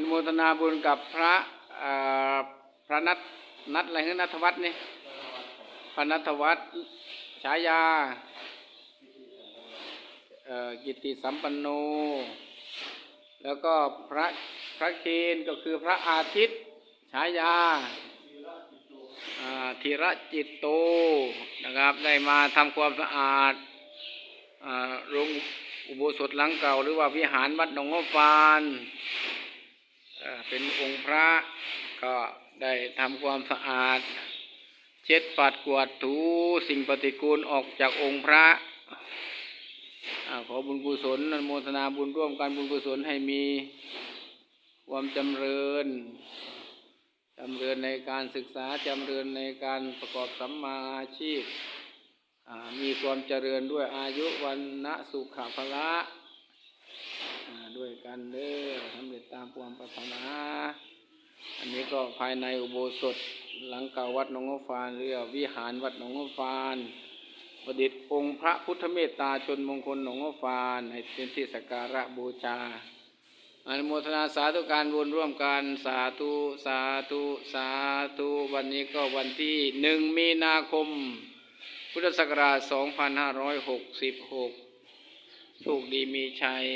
นุโมทนาบุญกับพระพระนัทนัทอะไรเงี้ยนัทวัฒน์นี่พระนัทวัฒน์ฉายากิติสัมปันโน แล้วก็พระพระเคนก็คือพระอาทิตย์ฉายาธีระจิตโตนะครับ ได้มาทำความสะอาดโรงอุโบสถหลังเก่า หรือว่าวิหารวัดหนองงฟาน เป็นองค์พระก็ได้ทำความสะอาด เช็ดปัดกวาดถูสิ่งปฏิกูลออกจากองค์พระอขอบุญกุศลอนโมทนาบุญร่วมกันบุญกุศลให้มีความจำเริญจำเริญในการศึกษาจำเริญในการประกอบสัมมาอาชีพมีความเจริญด้วยอายุวันนะสุขภละ ด้วยกันเด้อสำเร็จตามความปรารถนา อันนี้ก็ภายในอุโบสถหลังเก่าวัดหนองงอฟานหรือวิหารวัดหนองงอฟานประดิษฐ์องค์พระพุทธเมตตาชนมงคลหนองงอฟานให้เป็นที่สักการะบูชาอนุโมทนาสาธุการบุญร่วมกันสาธุสาธุสาธุวันนี้ก็วันที่หนึ่งมีนาคม พุทธศักราช 2566 โชคดีมีชัย